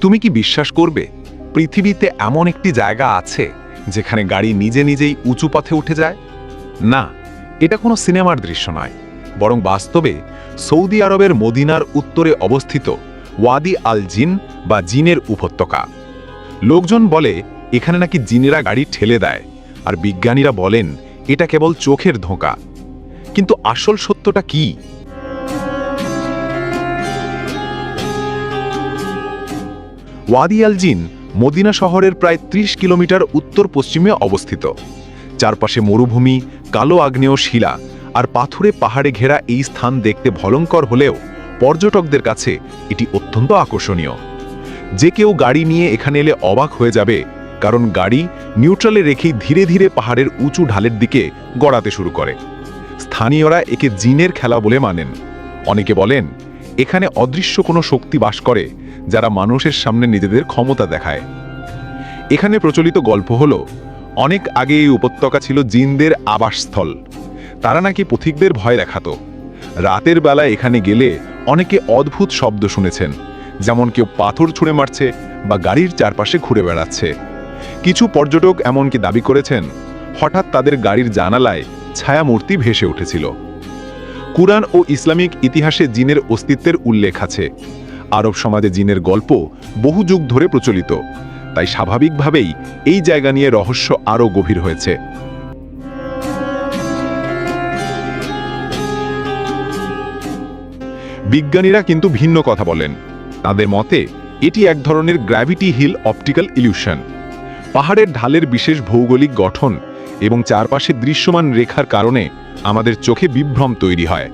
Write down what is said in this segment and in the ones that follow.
তুমি কি বিশ্বাস করবে? পৃথিবীতে এমন একটি জায়গা আছে যেখানে গাড়ি নিজে নিজেই উঁচু পথে উঠে যায়? না, এটা কোনো সিনেমার দৃশ্য নয়। বরং বাস্তবে সৌদি আরবের মদিনার উত্তরে অবস্থিত ওয়াদি আল জিন বা জিনের উপত্যকা। লোকজন বলে, এখানে নাকি জিনেরা গাড়ি ঠেলে দেয়। আর বিজ্ঞানীরা বলেন, এটা কেবল চোখের ধোঁকা। কিন্তু আসল সত্যটা কি? ওয়াদি আল জিন মদিনা শহরের প্রায় ৩০ কিলোমিটার উত্তর পশ্চিমে অবস্থিত। চারপাশে মরুভূমি, কালো আগ্নেয় শিলা আর পাথুরে পাহাড়ে ঘেরা এই স্থান দেখতে ভয়ঙ্কর হলেও পর্যটকদের কাছে এটি অত্যন্ত আকর্ষণীয়। যে কেউ গাড়ি নিয়ে এখানে এলে অবাক হয়ে যাবে, কারণ গাড়ি নিউট্রালে রেখেই ধীরে ধীরে পাহাড়ের উঁচু ঢালের দিকে গড়াতে শুরু করে। স্থানীয়রা একে জিনের খেলা বলে মানেন। অনেকে বলেন এখানে অদৃশ্য কোনো শক্তি বাস করে যারা মানুষের সামনে নিজেদের ক্ষমতা দেখায়। এখানে প্রচলিত গল্প হলো, অনেক আগে এই উপত্যকা ছিল জিনদের আবাসস্থল। তারা নাকি পথিকদের ভয় দেখাত। রাতের বেলা এখানে গেলে অনেকে অদ্ভুত শব্দ শুনেছেন, যেমন কেউ পাথর ছুঁড়ে মারছে বা গাড়ির চারপাশে ঘুরে বেড়াচ্ছে। কিছু পর্যটক এমনকি দাবি করেছেন, হঠাৎ তাদের গাড়ির জানালায় ছায়ামূর্তি ভেসে উঠেছিল। কুরআন ও ইসলামিক ইতিহাসে জিনের অস্তিত্বের উল্লেখ আছে। আরব সমাজে জিনের গল্প বহু যুগ ধরে প্রচলিত। তাই স্বাভাবিকভাবেই এই জায়গা নিয়ে রহস্য আরও গভীর হয়েছে। বিজ্ঞানীরা কিন্তু ভিন্ন কথা বলেন। তাদের মতে, এটি এক ধরনের গ্র্যাভিটি হিল অপটিক্যাল ইলিউশন। পাহাড়ের ঢালের বিশেষ ভৌগোলিক গঠন এবং চারপাশে দৃশ্যমান রেখার কারণে আমাদের চোখে বিভ্রম তৈরি হয়।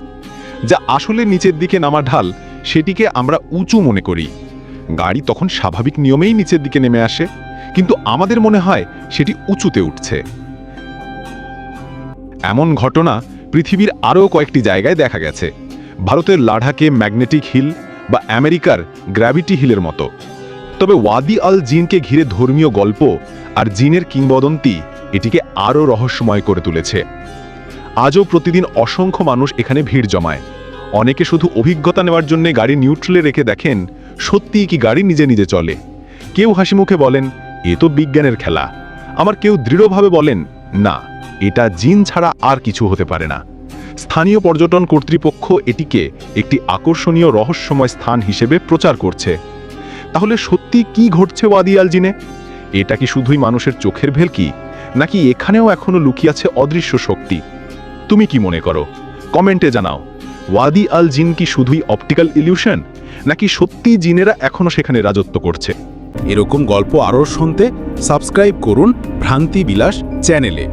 যা আসলে নিচের দিকে নামা ঢাল, সেটিকে আমরা উঁচু মনে করি। গাড়ি তখন স্বাভাবিক নিয়মেই নিচের দিকে নেমে আসে, কিন্তু আমাদের মনে হয় সেটি উঁচুতে উঠছে। এমন ঘটনা পৃথিবীর আরও কয়েকটি জায়গায় দেখা গেছে। ভারতের লাডাকে ম্যাগনেটিক হিল বা আমেরিকার গ্র্যাভিটি হিলের মতো। তবে ওয়াদি আল জিনকে ঘিরে ধর্মীয় গল্প আর জিনের কিংবদন্তি এটিকে আরও রহস্যময় করে তুলেছে। আজও প্রতিদিন অসংখ্য মানুষ এখানে ভিড় জমায়। অনেকে শুধু অভিজ্ঞতা নেওয়ার জন্য গাড়ি নিউট্রালে রেখে দেখেন, সত্যিই কি গাড়ি নিজে নিজে চলে। কেউ হাসি মুখে বলেন, এ তো বিজ্ঞানের খেলা। আমার কেউ দৃঢ়ভাবে বলেন, না, এটা জিন ছাড়া আর কিছু হতে পারে না। স্থানীয় পর্যটন কর্তৃপক্ষ এটিকে একটি আকর্ষণীয় রহস্যময় স্থান হিসেবে প্রচার করছে। তাহলে সত্যি কি ঘটছে ওয়াদিয়াল জিনে এটা কি শুধুই মানুষের চোখের ভেলকি, নাকি এখানেও এখনও লুকিয়ে আছে অদৃশ্য শক্তি? তুমি কি মনে করো? কমেন্টে জানাও। ওয়াদি আল জিন কি শুধুই অপটিক্যাল ইলিউশন? নাকি সত্যি জিনেরা এখনও সেখানে রাজত্ব করছে? এরকম গল্প আরও শুনতে সাবস্ক্রাইব করুন ভ্রান্তি বিলাস চ্যানেলে।